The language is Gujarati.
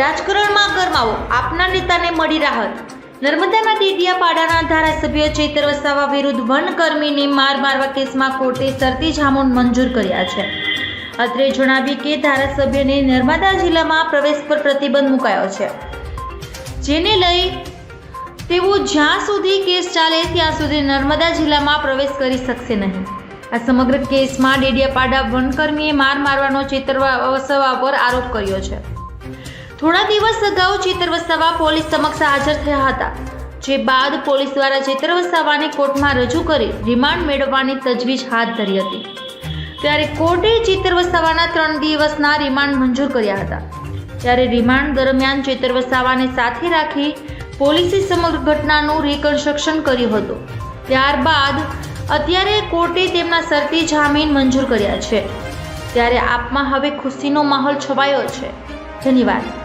રાજકારણમાં ગરમાવો. આપના નેતાને મળી રાહત. નર્મદાના ડેડિયાપાડાના ધારાસભ્ય ચેતર વસાવા વિરુદ્ધ વનકર્મીને માર મારવા કેસમાં કોર્ટે શરતી જામીન મંજૂર કર્યા છે. અત્રે જણાવ્યું કે ધારાસભ્યને નર્મદા જિલ્લામાં પ્રવેશ પર પ્રતિબંધ મુકાયો છે. જેને લઈ તેઓ જ્યાં સુધી કેસ ચાલે ત્યાં સુધી નર્મદા જિલ્લામાં પ્રવેશ કરી શકશે નહીં. આ સમગ્ર કેસમાં ડેડિયાપાડા વનકર્મીએ માર મારવાનો ચેતર વસવા પર આરોપ કર્યો છે. થોડા દિવસ અગાઉ ચેતર પોલીસ સમક્ષ હાજર થયા હતા, જે બાદ પોલીસ દ્વારા ચેતર વસાવાને કોર્ટમાં રજૂ કરી રિમાન્ડ મેળવવાની તજવીજ હાથ ધરી હતી. ત્યારે કોર્ટે ચેતર વસાવાના ત્રણ દિવસના રિમાન્ડ મંજૂર કર્યા હતા. ત્યારે રિમાન્ડ દરમિયાન ચેતર વસાવાને સાથે રાખી પોલીસે સમગ્ર ઘટનાનું રિકન્સ્ટ્રક્શન કર્યું હતું. ત્યારબાદ અત્યારે કોર્ટે તેમના શરતી જામીન મંજૂર કર્યા છે. ત્યારે આપમાં હવે ખુશીનો માહોલ છવાયો છે. ધન્યવાદ.